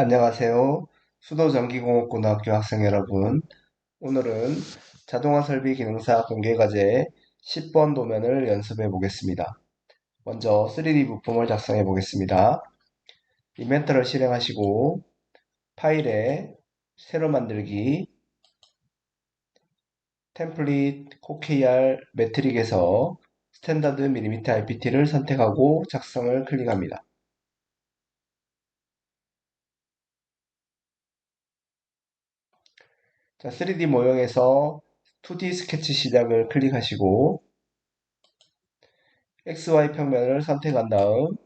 안녕하세요. 수도전기공업고등학교 학생 여러분. 오늘은 자동화 설비 기능사 공개과제 10번 도면을 연습해 보겠습니다. 먼저 3D 부품을 작성해 보겠습니다. 인벤터를 실행하시고 파일에 새로 만들기 템플릿 코KR 매트릭에서 스탠다드 밀리미터 IPT를 선택하고 작성을 클릭합니다. 자, 3D 모형에서 2D 스케치 시작을 클릭하시고 XY 평면을 선택한 다음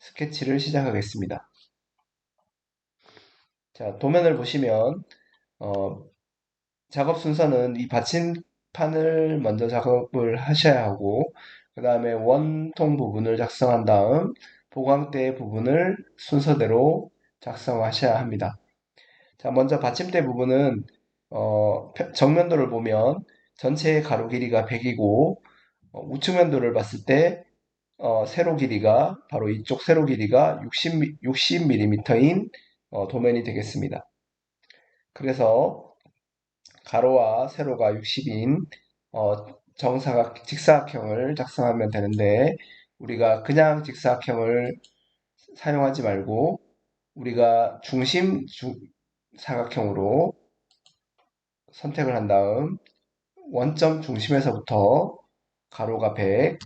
스케치를 시작하겠습니다. 자, 도면을 보시면 어, 작업 순서는 이 받침판을 먼저 작업을 하셔야 하고 그 다음에 원통 부분을 작성한 다음 보강대 부분을 순서대로 작성하셔야 합니다. 자, 먼저 받침대 부분은 어, 정면도를 보면 전체의 가로 길이가 100이고 어, 우측면도를 봤을 때 어, 세로 길이가 바로 이쪽 세로 길이가 60, 60mm인 어, 도면이 되겠습니다. 그래서 가로와 세로가 60인 어, 정사각 직사각형을 작성하면 되는데 우리가 그냥 직사각형을 사용하지 말고 우리가 중심 중, 사각형으로 선택을 한 다음 원점 중심에서부터 가로가 100,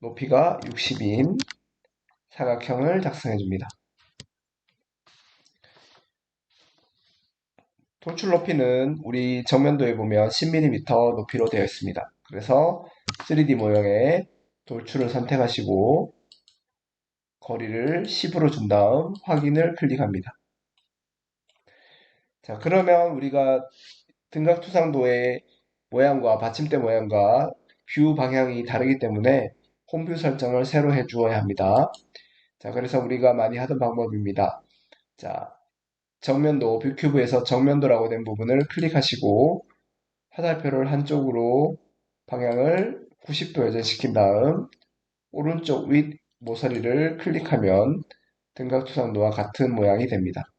높이가 60인 사각형을 작성해 줍니다. 돌출 높이는 우리 정면도에 보면 10mm 높이로 되어 있습니다. 그래서 3D 모형에 돌출을 선택하시고 거리를 10으로 준 다음 확인을 클릭합니다. 자, 그러면 우리가 등각투상도의 모양과 받침대 모양과 뷰 방향이 다르기 때문에 홈뷰 설정을 새로 해 주어야 합니다. 자, 그래서 우리가 많이 하던 방법입니다. 자, 정면도 뷰큐브에서 정면도라고 된 부분을 클릭하시고 화살표를 한쪽으로 방향을 90도 회전시킨 다음 오른쪽 윗 모서리를 클릭하면 등각투상도와 같은 모양이 됩니다.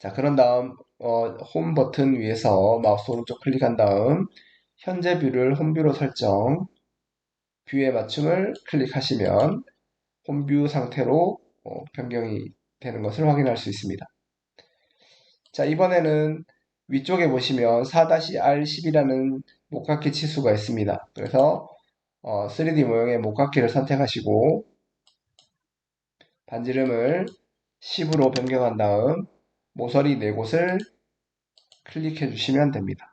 자, 그런 다음 어, 홈 버튼 위에서 마우스 오른쪽 클릭한 다음 현재 뷰를 홈뷰로 설정 뷰의 맞춤을 클릭하시면 홈뷰 상태로 어, 변경이 되는 것을 확인할 수 있습니다. 자, 이번에는 위쪽에 보시면 4-R10이라는 목각기 치수가 있습니다. 그래서 어, 3D 모형의 목각기를 선택하시고 반지름을 10으로 변경한 다음 모서리 네 곳을 클릭해 주시면 됩니다.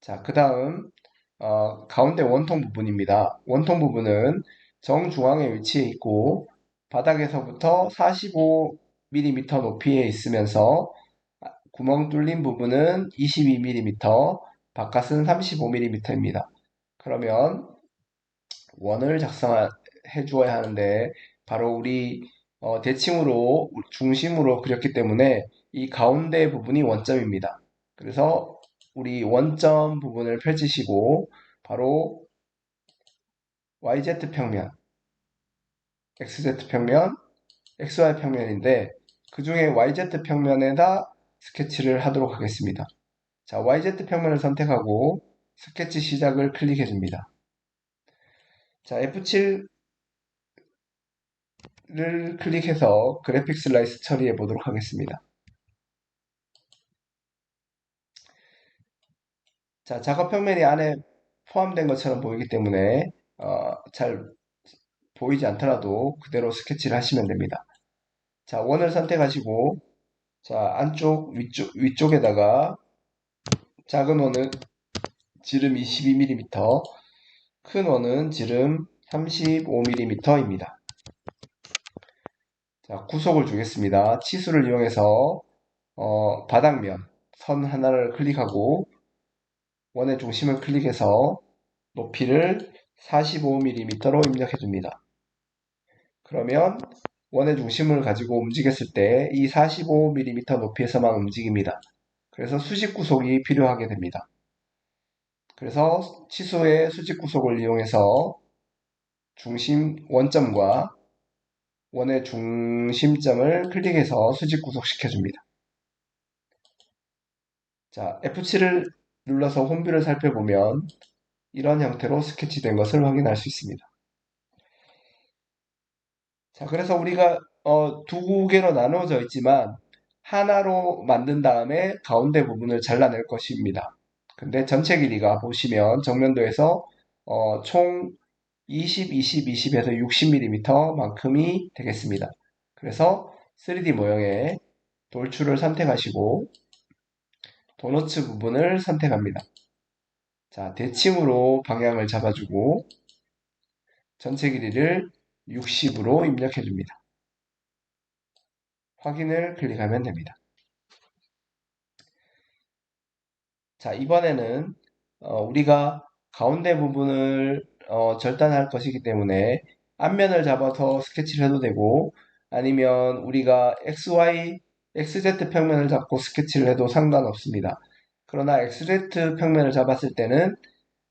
자, 그 다음 어, 가운데 원통 부분입니다. 원통 부분은 정중앙에 위치해 있고 바닥에서부터 45mm 높이에 있으면서 구멍 뚫린 부분은 22mm, 바깥은 35mm입니다. 그러면 원을 작성해 주어야 하는데 바로 우리 어, 대칭으로 중심으로 그렸기 때문에 이 가운데 부분이 원점입니다. 그래서 우리 원점 부분을 펼치시고 바로 YZ 평면, XZ 평면, XY 평면인데 그 중에 YZ 평면에다 스케치를 하도록 하겠습니다. 자, YZ 평면을 선택하고 스케치 시작을 클릭해 줍니다. 자, F7를 클릭해서 그래픽 슬라이스 처리해 보도록 하겠습니다. 자, 작업 평면이 안에 포함된 것처럼 보이기 때문에 어, 잘 보이지 않더라도 그대로 스케치를 하시면 됩니다. 자, 원을 선택하시고 자, 안쪽 위쪽 위쪽에다가 작은 원은 지름 22mm, 큰 원은 지름 35mm입니다. 자, 구속을 주겠습니다. 치수를 이용해서 어, 바닥면 선 하나를 클릭하고 원의 중심을 클릭해서 높이를 45mm로 입력해 줍니다. 그러면 원의 중심을 가지고 움직였을 때 이 45mm 높이에서만 움직입니다. 그래서 수직 구속이 필요하게 됩니다. 그래서 치수의 수직 구속을 이용해서 중심 원점과 원의 중심점을 클릭해서 수직 구속시켜 줍니다. 자, F7을 눌러서 홈뷰를 살펴보면 이런 형태로 스케치된 것을 확인할 수 있습니다. 자, 그래서 우리가 어, 두 개로 나누어져 있지만 하나로 만든 다음에 가운데 부분을 잘라낼 것입니다. 근데 전체 길이가 보시면 정면도에서 어, 총 20, 20, 20에서 60mm 만큼이 되겠습니다. 그래서 3D 모형의 돌출을 선택하시고 도너츠 부분을 선택합니다. 자, 대칭으로 방향을 잡아주고 전체 길이를 60으로 입력해 줍니다. 확인을 클릭하면 됩니다. 자, 이번에는 어, 우리가 가운데 부분을 어, 절단할 것이기 때문에 앞면을 잡아서 스케치를 해도 되고 아니면 우리가 XY, XZ 평면을 잡고 스케치를 해도 상관없습니다. 그러나 XZ 평면을 잡았을 때는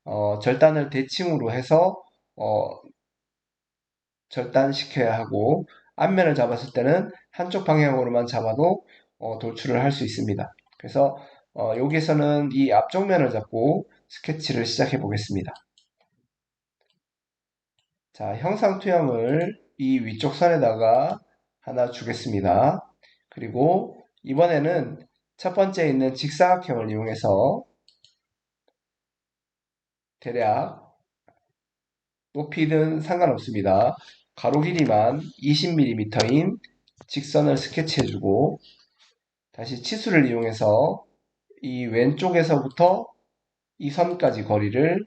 어, 절단을 대칭으로 해서 어, 절단시켜야 하고 앞면을 잡았을 때는 한쪽 방향으로만 잡아도 어, 돌출을 할 수 있습니다. 그래서 어, 여기서는 이 앞쪽 면을 잡고 스케치를 시작해 보겠습니다. 자, 형상 투영을 이 위쪽 선에다가 하나 주겠습니다. 그리고 이번에는 첫 번째 있는 직사각형을 이용해서 대략 높이든 상관없습니다. 가로 길이만 20mm인 직선을 스케치해주고 다시 치수를 이용해서 이 왼쪽에서부터 이 선까지 거리를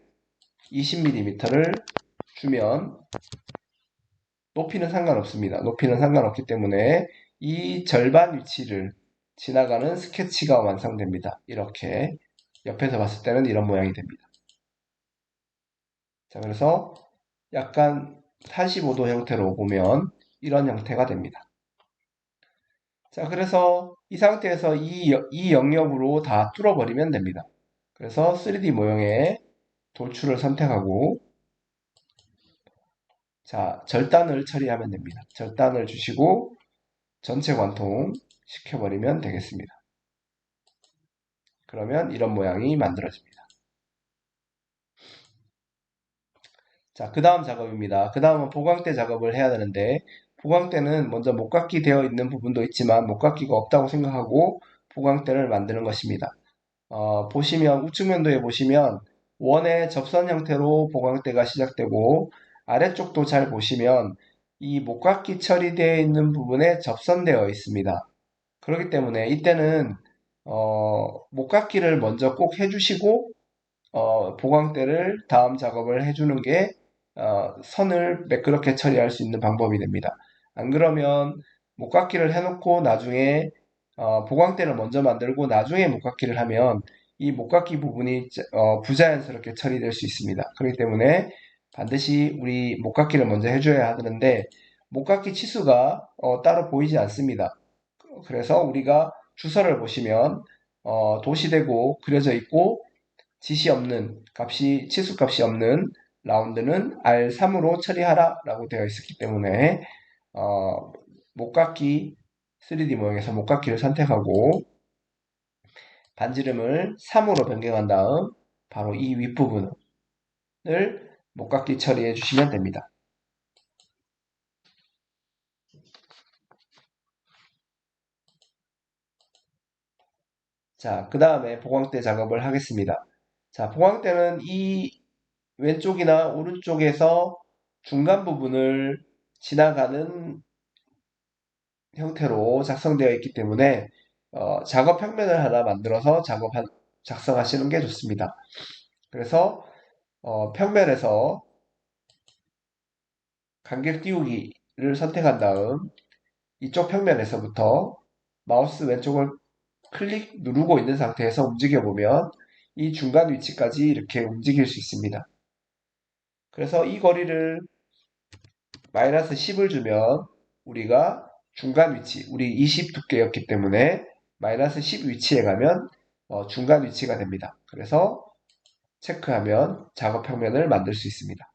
20mm를 주면 높이는 상관없습니다. 높이는 상관없기 때문에 이 절반 위치를 지나가는 스케치가 완성됩니다. 이렇게 옆에서 봤을 때는 이런 모양이 됩니다. 자, 그래서 약간 45도 형태로 보면 이런 형태가 됩니다. 자, 그래서 이 상태에서 이, 이 영역으로 다 뚫어버리면 됩니다. 그래서 3D 모형의 돌출을 선택하고 자, 절단을 처리하면 됩니다. 절단을 주시고 전체 관통 시켜버리면 되겠습니다. 그러면 이런 모양이 만들어집니다. 자, 그 다음 작업입니다. 그 다음은 보강대 작업을 해야 되는데 보강대는 먼저 목깎이 되어 있는 부분도 있지만 목깎이가 없다고 생각하고 보강대를 만드는 것입니다. 어, 보시면 우측 면도에 보시면 원의 접선 형태로 보강대가 시작되고 아래쪽도 잘 보시면 이 목깎이 처리되어 있는 부분에 접선되어 있습니다. 그렇기 때문에 이때는 어, 목깎이를 먼저 꼭 해주시고 어, 보강대를 다음 작업을 해주는 게 어, 선을 매끄럽게 처리할 수 있는 방법이 됩니다. 안 그러면 목깎이를 해놓고 나중에 어, 보강대를 먼저 만들고 나중에 목깎이를 하면 이 목깎이 부분이 어, 부자연스럽게 처리될 수 있습니다. 그렇기 때문에 반드시 우리 목깎이를 먼저 해줘야 하는데 목깎이 치수가 어, 따로 보이지 않습니다. 그래서 우리가 주소를 보시면 어, 도시되고 그려져 있고 지시 없는 값이 치수 값이 없는 라운드는 R3으로 처리하라 라고 되어 있었기 때문에 어, 목깎이 3D 모형에서 목깎이를 선택하고 반지름을 3으로 변경한 다음 바로 이 윗부분을 목깎이 처리해 주시면 됩니다. 자, 그 다음에 보강대 작업을 하겠습니다. 자, 보강대는 이 왼쪽이나 오른쪽에서 중간 부분을 지나가는 형태로 작성되어 있기 때문에 어, 작업 평면을 하나 만들어서 작업 작성하시는 게 좋습니다. 그래서 어, 평면에서 간격 띄우기를 선택한 다음 이쪽 평면에서부터 마우스 왼쪽을 클릭 누르고 있는 상태에서 움직여 보면 이 중간 위치까지 이렇게 움직일 수 있습니다. 그래서 이 거리를 마이너스 10을 주면 우리가 중간 위치, 우리 20 두께였기 때문에 마이너스 10 위치에 가면 어, 중간 위치가 됩니다. 그래서 체크하면 작업 평면을 만들 수 있습니다.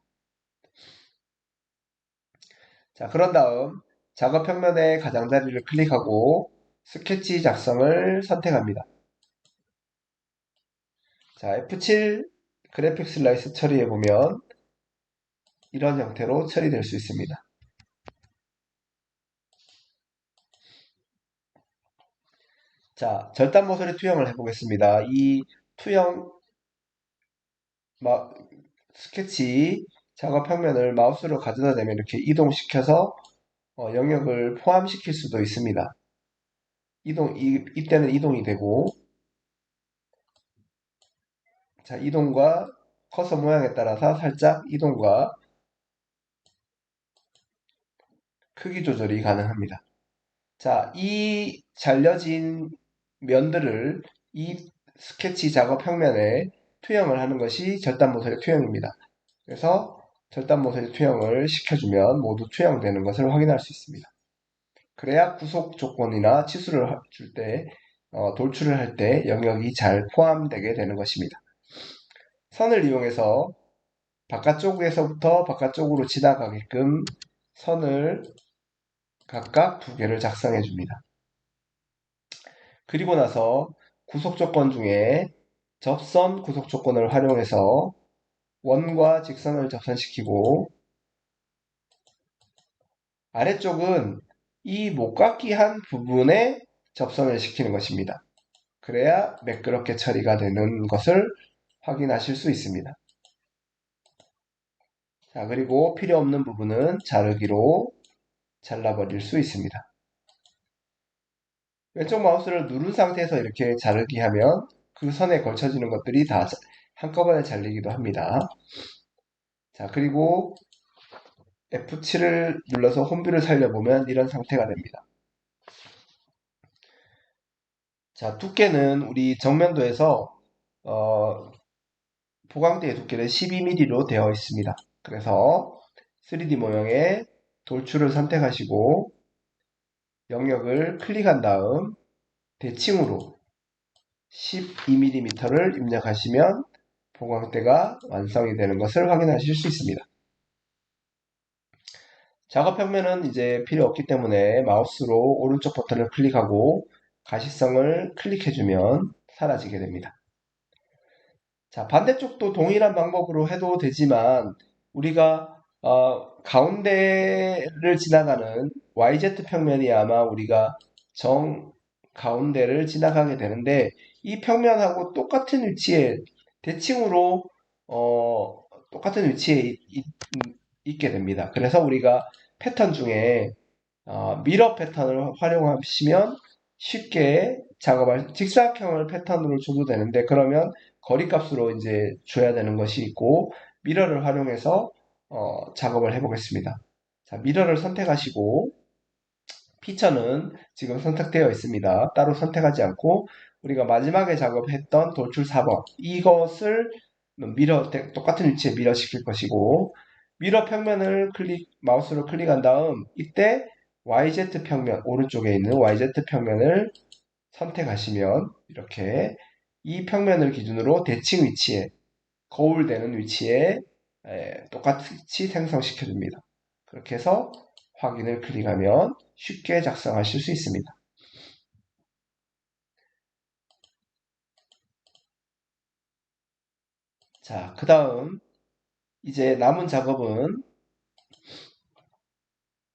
자, 그런 다음 작업 평면의 가장자리를 클릭하고 스케치 작성을 선택합니다. 자, F7 그래픽 슬라이스 처리해 보면 이런 형태로 처리될 수 있습니다. 자, 절단 모서리 투영을 해보겠습니다. 이 투영 마, 스케치 작업 평면을 마우스로 가져다 대면 이렇게 이동시켜서 어, 영역을 포함시킬 수도 있습니다. 이동, 이, 이때는 이동이 되고 자, 이동과 커서 모양에 따라서 살짝 이동과 크기 조절이 가능합니다. 자, 이 잘려진 면들을 이 스케치 작업 평면에 투영을 하는 것이 절단 모서리 투영입니다. 그래서 절단 모서리 투영을 시켜주면 모두 투영되는 것을 확인할 수 있습니다. 그래야 구속 조건이나 치수를 줄 때, 어, 돌출을 할 때 영역이 잘 포함되게 되는 것입니다. 선을 이용해서 바깥쪽에서부터 바깥쪽으로 지나가게끔 선을 각각 두 개를 작성해 줍니다. 그리고 나서 구속 조건 중에 접선 구속 조건을 활용해서 원과 직선을 접선시키고 아래쪽은 이 목깎이 한 부분에 접선을 시키는 것입니다. 그래야 매끄럽게 처리가 되는 것을 확인하실 수 있습니다. 자, 그리고 필요 없는 부분은 자르기로 잘라버릴 수 있습니다. 왼쪽 마우스를 누른 상태에서 이렇게 자르기 하면 그 선에 걸쳐지는 것들이 다 한꺼번에 잘리기도 합니다. 자, 그리고 F7을 눌러서 홈뷰를 살려보면 이런 상태가 됩니다. 자, 두께는 우리 정면도에서 어, 보강대의 두께는 12mm로 되어 있습니다. 그래서 3D 모형의 돌출을 선택하시고 영역을 클릭한 다음 대칭으로 12mm를 입력하시면 보강대가 완성이 되는 것을 확인하실 수 있습니다. 작업 평면은 이제 필요 없기 때문에 마우스로 오른쪽 버튼을 클릭하고 가시성을 클릭해주면 사라지게 됩니다. 자, 반대쪽도 동일한 방법으로 해도 되지만 우리가 어, 가운데를 지나가는 YZ 평면이 아마 우리가 정 가운데를 지나가게 되는데 이 평면하고 똑같은 위치에 대칭으로 어, 똑같은 위치에 있, 게 됩니다. 그래서 우리가 패턴 중에 어, 미러 패턴을 활용하시면 쉽게 작업할 직사각형을 패턴으로 줘도 되는데 그러면 거리값으로 이제 줘야 되는 것이 있고 미러를 활용해서 어, 작업을 해보겠습니다. 자, 미러를 선택하시고 피처는 지금 선택되어 있습니다. 따로 선택하지 않고 우리가 마지막에 작업했던 돌출 4번 이것을 미러 똑같은 위치에 미러 시킬 것이고 미러 평면을 클릭 마우스로 클릭한 다음 이때 YZ 평면 오른쪽에 있는 YZ 평면을 선택하시면 이렇게 이 평면을 기준으로 대칭 위치에 거울되는 위치에 똑같이 생성시켜 줍니다. 그렇게 해서 확인을 클릭하면 쉽게 작성하실 수 있습니다. 자, 그 다음 이제 남은 작업은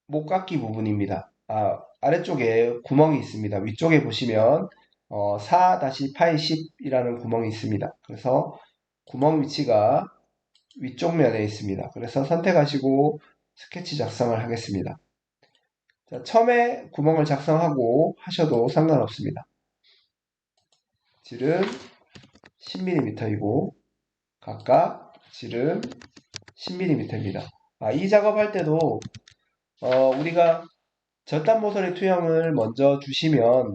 목 깎기 부분입니다. 아, 아래쪽에 구멍이 있습니다. 위쪽에 보시면 어, 4-파이10이라는 구멍이 있습니다. 그래서 구멍 위치가 위쪽 면에 있습니다. 그래서 선택하시고 스케치 작성을 하겠습니다. 자, 처음에 구멍을 작성하고 하셔도 상관없습니다. 질은 10mm이고 각각 질은 10mm입니다. 아, 이 작업할 때도 어, 우리가 절단 모서리 투영을 먼저 주시면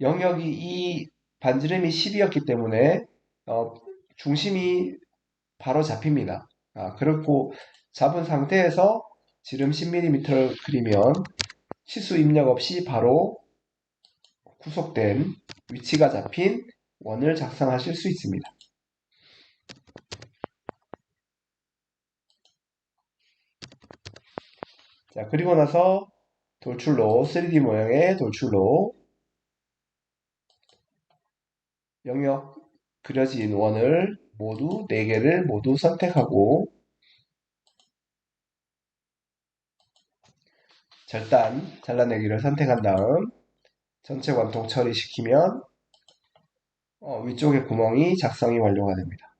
영역이 이 반지름이 10이었기 때문에 어, 중심이 바로 잡힙니다. 아, 그렇고 잡은 상태에서 지름 10mm를 그리면 시수 입력 없이 바로 구속된 위치가 잡힌 원을 작성하실 수 있습니다. 자, 그리고 나서 돌출로 3D 모양의 돌출로 영역 그려진 원을 모두 4개를 모두 선택하고 절단 잘라내기를 선택한 다음 전체 관통 처리시키면 어, 위쪽의 구멍이 작성이 완료가 됩니다.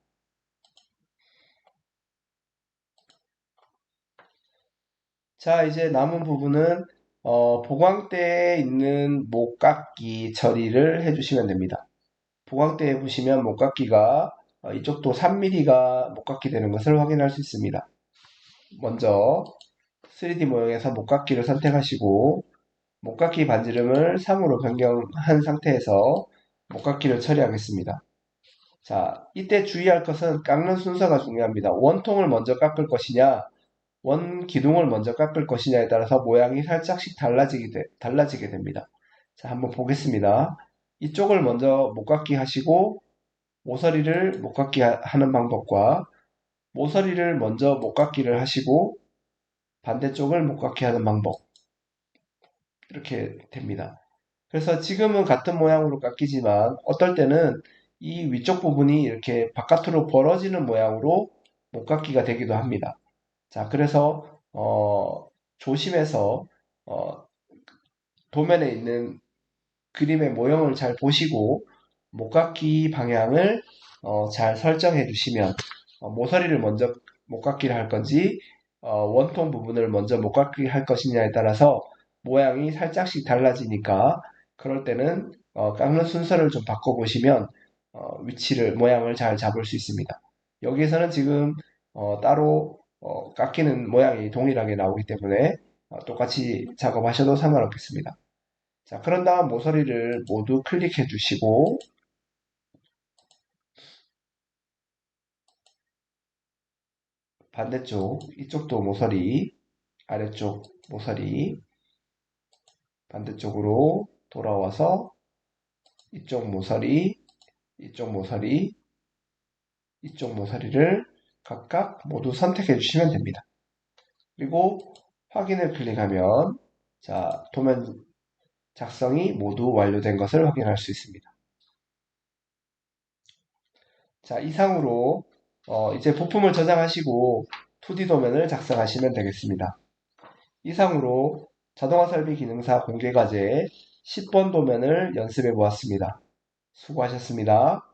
자 이제 남은 부분은 어, 보광대에 있는 목깎기 처리를 해주시면 됩니다. 보광대에 보시면 목깎기가 어, 이쪽도 3mm가 목깎기 되는 것을 확인할 수 있습니다. 먼저 3D 모형에서 목깎기를 선택하시고 목깎기 반지름을 3으로 변경한 상태에서 목깎기를 처리하겠습니다. 자, 이때 주의할 것은 깎는 순서가 중요합니다. 원통을 먼저 깎을 것이냐, 원 기둥을 먼저 깎을 것이냐에 따라서 모양이 살짝씩 달라지게, 되, 달라지게 됩니다. 자, 한번 보겠습니다. 이쪽을 먼저 목깎기 하시고 모서리를 목깎기 하는 방법과 모서리를 먼저 목깎기를 하시고 반대쪽을 목깎기 하는 방법 이렇게 됩니다. 그래서 지금은 같은 모양으로 깎이지만 어떨 때는 이 위쪽 부분이 이렇게 바깥으로 벌어지는 모양으로 목깎기가 되기도 합니다. 자, 그래서 어, 조심해서 어, 도면에 있는 그림의 모형을 잘 보시고 목깎기 방향을 어, 잘 설정해 주시면 어, 모서리를 먼저 목깎기를 할 건지 어, 원통 부분을 먼저 목깎기 할 것이냐에 따라서 모양이 살짝씩 달라지니까 그럴 때는 어, 깎는 순서를 좀 바꿔보시면 어, 위치를 모양을 잘 잡을 수 있습니다. 여기에서는 지금 어, 따로 어, 깎이는 모양이 동일하게 나오기 때문에 어, 똑같이 작업하셔도 상관없겠습니다. 자, 그런 다음 모서리를 모두 클릭해 주시고 반대쪽 이쪽도 모서리 아래쪽 모서리 반대쪽으로 돌아와서 이쪽 모서리 이쪽 모서리 이쪽 모서리를 각각 모두 선택해 주시면 됩니다. 그리고 확인을 클릭하면 자 도면 작성이 모두 완료된 것을 확인할 수 있습니다. 자 이상으로 어, 이제 부품을 저장하시고 2D 도면을 작성하시면 되겠습니다. 이상으로 자동화 설비 기능사 공개 과제 10번 도면을 연습해 보았습니다. 수고하셨습니다.